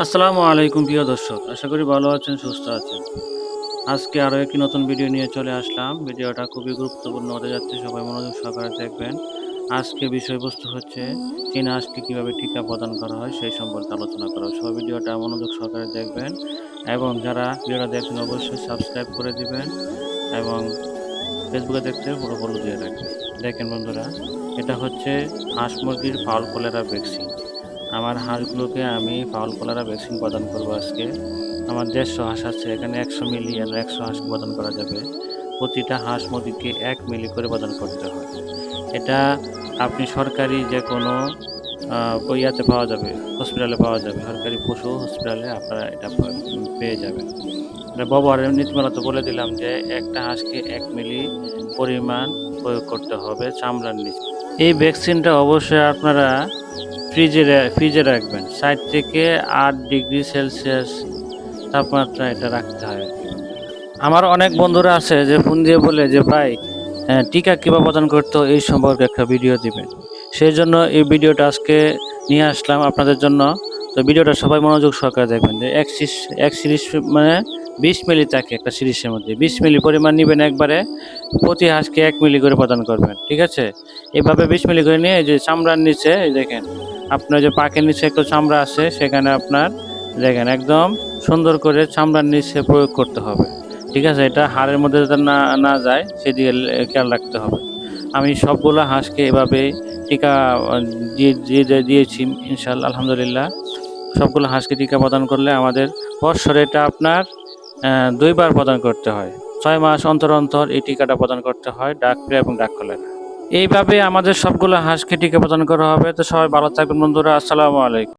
আসসালামু আলাইকুম প্রিয় দর্শক, আশা করি ভালো আছেন, সুস্থ আছেন। আজকে আরও একটি নতুন ভিডিও নিয়ে চলে আসলাম। ভিডিওটা খুবই গুরুত্বপূর্ণ হতে যাচ্ছে সবাই মনোযোগ সহকারে দেখবেন। আজকে বিষয়বস্তু হচ্ছে, চীনা আজকে কীভাবে টিকা প্রদান করা হয় সেই সম্পর্কে আলোচনা করা হয় সবাই ভিডিওটা মনোযোগ সহকারে দেখবেন এবং যারা ভিডিওটা দেখছেন অবশ্যই সাবস্ক্রাইব করে দিবেন এবং ফেসবুকে দেখতে পুরো ফলো দিয়ে রাখবেন। দেখেন বন্ধুরা, এটা হচ্ছে হাঁস মুরগির ফাউল কলেরা ভ্যাকসিন। আমার হাঁসগুলোকে আমি ফাউল কলেরা ভ্যাকসিন প্রদান করব আজকে। আমার দেড়শো হাঁস আছে, এখানে একশো মিলি আর একশো হাঁস প্রদান করা যাবে। প্রতিটা হাঁস মুরগিকে এক মিলি করে প্রদান করতে হয়। এটা আপনি সরকারি যে কোনো ইয়াতে পাওয়া যাবে হসপিটালে পাওয়া যাবে। সরকারি পশু হসপিটালে আপনারা এটা পেয়ে যাবেন। এটা ব্যবহারের নীতিমালা তো বলে দিলাম যে একটা হাঁসকে এক মিলি পরিমাণ প্রয়োগ করতে হবে চামড়ার নিচে। এই ভ্যাকসিনটা অবশ্যই আপনারা ফ্রিজে ফ্রিজে রাখবেন। ষাট থেকে আট ডিগ্রি সেলসিয়াস তাপমাত্রা এটা রাখতে হয়। আমার অনেক বন্ধুরা আছে যে ফোন দিয়ে বলে যে, ভাই টিকা কীভাবে প্রদান করতো এই সম্পর্কে একটা ভিডিও দিবেন। সেই জন্য এই ভিডিওটা আজকে নিয়ে আসলাম আপনাদের জন্য। তো ভিডিওটা সবাই মনোযোগ সহকারে দেখবেন যে এক সিরিজ মানে বিশ মিলি থাকে একটা সিরিজের মধ্যে। বিশ মিলি পরিমাণ নেবেন একবারে, প্রতি হাঁসকে এক মিলি করে প্রদান করবেন, ঠিক আছে? এভাবে বিশ মিলি করে নিয়ে যে চামড়ার নিচে দেখেন, আপনার যে পাকের নিচে একটু চামড়া আছে, সেখানে আপনার দেখেন একদম সুন্দর করে চামড়ার নিচে প্রয়োগ করতে হবে, ঠিক আছে? এটা হাড়ের মধ্যে যাতে না না যায়, সেদিকে খেয়াল রাখতে হবে। আমি সবগুলো হাঁসকে এভাবে টিকা, দিয়ে দিয়ে, দিয়ে- দিয়েছি ইনশাল্লাহ আলহামদুলিল্লাহ। সবগুলো হাঁসকে টিকা প্রদান করলে আমাদের বৎসরে এটা আপনার দুইবার প্রদান করতে হয়। ছয় মাস অন্তর অন্তর এই টিকাটা প্রদান করতে হয় ডাক প্রিয় এবং ডাক কলেরা এইভাবে আমাদের সবগুলো হাঁসকে টিকা প্রদান করা হবে। তো সবাই ভালো থাকবেন বন্ধুরা। আসসালামু আলাইকুম।